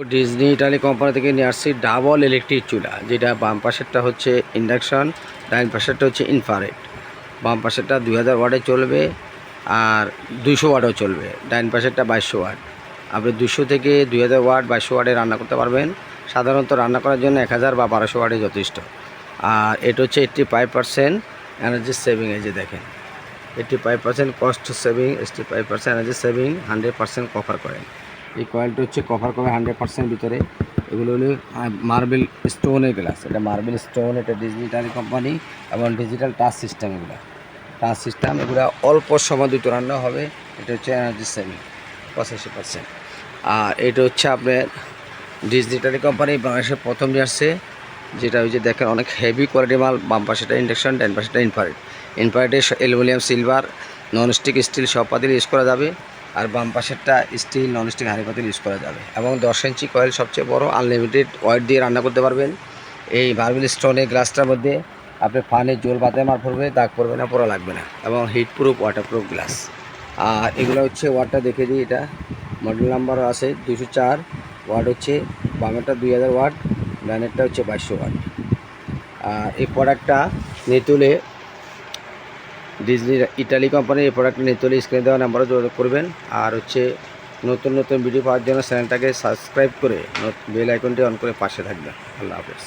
Disney Italy company থেকে নিয়ে আসছি ডাবল ইলেকট্রিক চুলা, যেটা বাম পাশেরটা হচ্ছে ইন্ডাকশন, ডাইন পাশেরটা হচ্ছে ইনফারেট বাম পাশেরটা দুই হাজার ওয়াটে চলবে আর দুইশো ওয়াটও চলবে, ডাইন পাশেরটা বাইশশো ওয়াট। আপনি দুশো থেকে দুই হাজার ওয়াট বাইশশো ওয়াটে রান্না করতে পারবেন, সাধারণত রান্না করার জন্য এক হাজার বা বারোশো ওয়াটে যথেষ্ট। আর এটা হচ্ছে eighty five percent energy saving, এই যে দেখেন। Eighty five percent cost saving eighty five percent energy saving, hundred percent cover করেন। এই কয়েলটা হচ্ছে কভার করবে হান্ড্রেড পার্সেন্ট ভিতরে। এগুলো হলো মার্বেল স্টোনের গ্লাস এটা মার্বেল স্টোন এটা ডিজিটাল কোম্পানি এবং ডিজিটাল টাচ সিস্টেম এগুলো। টাচ সিস্টেম এগুলো অল্প সময় দুটো রান্না হবে। এটা হচ্ছে এনার্জি সেভিং পঁচাশি পার্সেন্ট আর এটা হচ্ছে আপনার ডিজিটাল কোম্পানি বাংলাদেশের প্রথম নিয়ে আসছে যেটা ওই যে দেখেন অনেক হেভি কোয়ালিটি মাল, বাম পাশেটা ইন্ডাকশন ডান পাশেটা infrared ইনফারেটে aluminium silver non stick steel সব পাতিল ইউজ করা যাবে, আর বাম পাশেরটা স্টিল নন স্টিক হাঁড়ি পাতিল ইউজ করা যাবে। এবং দশ ইঞ্চি কয়েল সবচেয়ে বড় আনলিমিটেড ওয়েট দিয়ে রান্না করতে পারবেন। এই মার্বেল স্টোনের গ্লাসটার মধ্যে আপনি ফানে জল বাতে মার পড়বে দাগ পড়বে না, পড়া লাগবে না। এবং heat proof water proof glass আর এগুলো হচ্ছে ওয়াটটা দেখে দিই এটা। মডেল নাম্বার আছে দুশো চার ওয়াট হচ্ছে বামেরটা দুই হাজার ওয়াট ডানেরটা হচ্ছে বাইশশো ওয়াট। আর এই প্রোডাক্টটা নেতুলে ডিজনি ইটালি কোম্পানির এই প্রোডাক্টটা নেতুলে স্ক্রিনে দেওয়া নাম্বারও যোগাযোগ করবেন। আর হচ্ছে নতুন নতুন ভিডিও পাওয়ার জন্য চ্যানেলটাকে সাবস্ক্রাইব করে বেল আইকনটি অন করে পাশে থাকবেন। আল্লাহ হাফেজ।